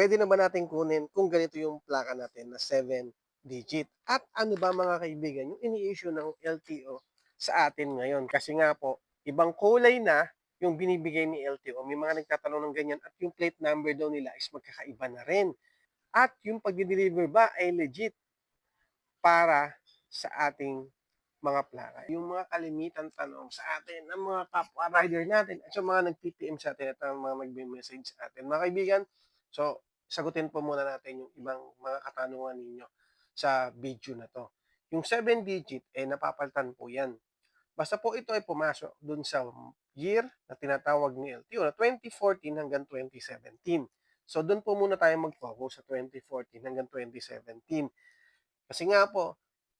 pwede na ba natin kunin kung ganito yung plaka natin na 7 digit? At ano ba mga kaibigan, yung ini-issue ng LTO sa atin ngayon? Kasi nga po, ibang kulay na yung binibigay ni LTO. May mga nagtatanong ng ganyan at yung plate number daw nila is magkakaiba na rin. At yung pag-deliver ba ay legit para sa ating mga plaka. Yung mga kalimitan tanong sa atin ng mga kapwa rider natin at yung mga nag-PPM sa atin at mga nagbe-message sa atin. Mga kaibigan, so sagutin po muna natin yung ibang mga katanungan ninyo sa video na to. Yung 7 digit, eh napapalitan po yan. Basta po ito ay pumasok dun sa year na tinatawag ni LTO na 2014 hanggang 2017. So doon po muna tayo mag-focus sa 2014 hanggang 2017. Kasi nga po,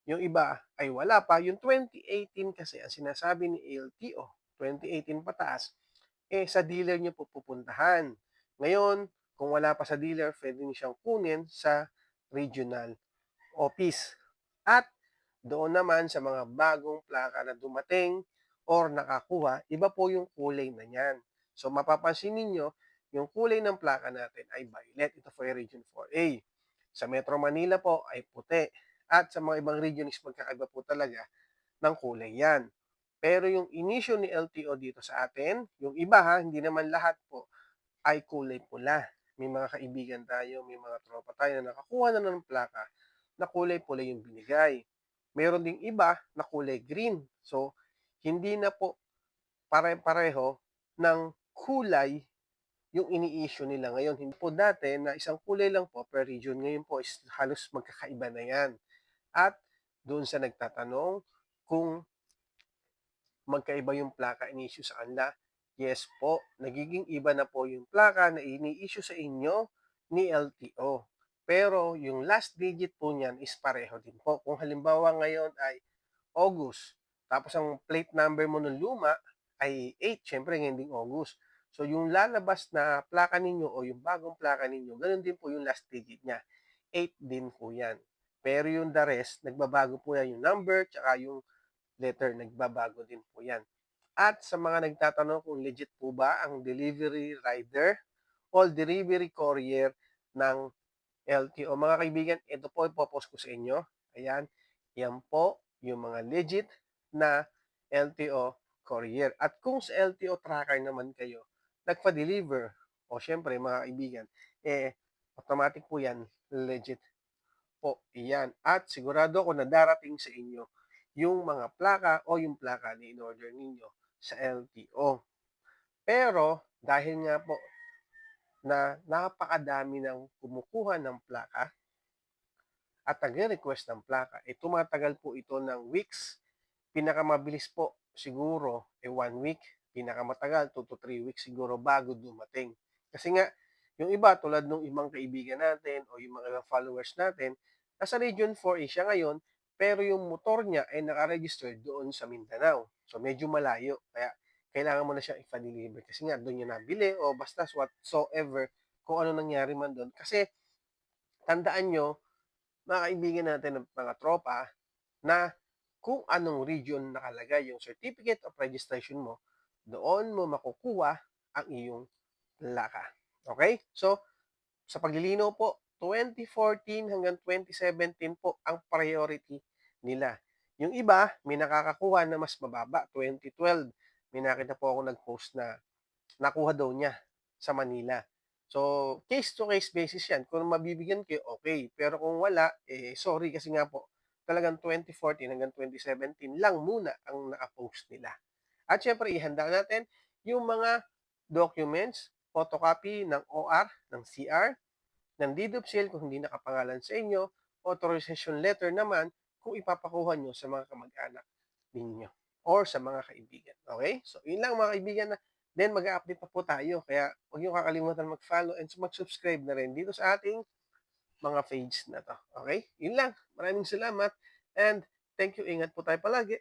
yung iba ay wala pa. Yung 2018 kasi ang sinasabi ni LTO, 2018 pataas, eh sa dealer nyo po pupuntahan. Ngayon, kung wala pa sa dealer, pwede nyo siyang kunin sa regional office. At doon naman sa mga bagong plaka na dumating or nakakuha, iba po yung kulay na niyan. So mapapansin ninyo, yung kulay ng plaka natin ay violet. Ito for Region 4A. Sa Metro Manila po ay puti. At sa mga ibang region is magkakaiba po talaga ng kulay yan. Pero yung inisyo ni LTO dito sa atin, yung iba ha, hindi naman lahat po, ay kulay pula. May mga kaibigan tayo, may mga tropa tayo na nakakuha na ng plaka na kulay pula yung binigay. Meron ding iba na kulay green. So, hindi na po pare-pareho ng kulay yung ini-issue nila ngayon. Hindi po dati na isang kulay lang po per region. Ngayon po is halos magkakaiba na yan. At doon sa nagtatanong kung magkaiba yung plaka in-issue sa kanila, yes po, nagiging iba na po yung plaka na ini-issue sa inyo ni LTO. Pero yung last digit po niyan is pareho din po. Kung halimbawa ngayon ay August, tapos ang plate number mo ng luma ay 8, syempre ngayon ding August. So yung lalabas na plaka ninyo o yung bagong plaka ninyo, ganun din po yung last digit niya. 8 din po yan. Pero yung the rest, nagbabago po yan yung number, tsaka yung letter, nagbabago din po yan. At sa mga nagtatanong kung legit po ba ang delivery rider o delivery courier ng LTO. Mga kaibigan, ito po ipopost ko sa inyo. Ayan, yan po yung mga legit na LTO courier. At kung sa LTO tracker naman kayo, nagpa-deliver, o syempre mga kaibigan, eh, automatic po yan, legit po iyan. At sigurado ako na darating sa inyo yung mga plaka o yung plaka na in-order ninyo sa LTO. Pero, dahil nga po na napakadami ng kumukuha ng plaka at nagre-request ng plaka, eh tumatagal po ito ng weeks. Pinakamabilis po siguro eh one week, pinakamatagal 2 to 3 weeks siguro bago dumating. Kasi nga, yung iba tulad ng ibang kaibigan natin o yung mga followers natin, nasa Region 4A siya ngayon, pero yung motor niya ay nakaregister doon sa Mindanao. So medyo malayo. Kaya kailangan mo na siya ipa-deliver kasi nga doon niya nabili o basta whatsoever kung ano nangyari man doon. Kasi tandaan nyo, mga kaibigan natin ng mga tropa, na kung anong region nakalagay yung certificate of registration mo, doon mo makukuha ang iyong plaka. Okay? So, sa paglilinaw po, 2014 hanggang 2017 po ang priority nila. Yung iba, may nakakakuha na mas mababa, 2012. May nakita po ako nag-post na nakuha daw niya sa Manila. So, case-to-case basis yan. Kung mabibigyan kayo, okay. Pero kung wala, eh, sorry kasi nga po, talagang 2014 hanggang 2017 lang muna ang naka-post nila. At syempre, ihanda natin yung mga documents, photocopy ng OR, ng CR, ng deed of sale kung hindi nakapangalan sa inyo, authorization letter naman kung ipapakuha nyo sa mga kamag-anak ninyo or sa mga kaibigan. Okay? So, yun lang mga kaibigan na then mag-update pa po tayo. Kaya huwag nyo kakalimutan mag-follow and mag-subscribe na rin dito sa ating mga page na to. Okay? Yun lang. Maraming salamat and thank you. Ingat po tayo palagi.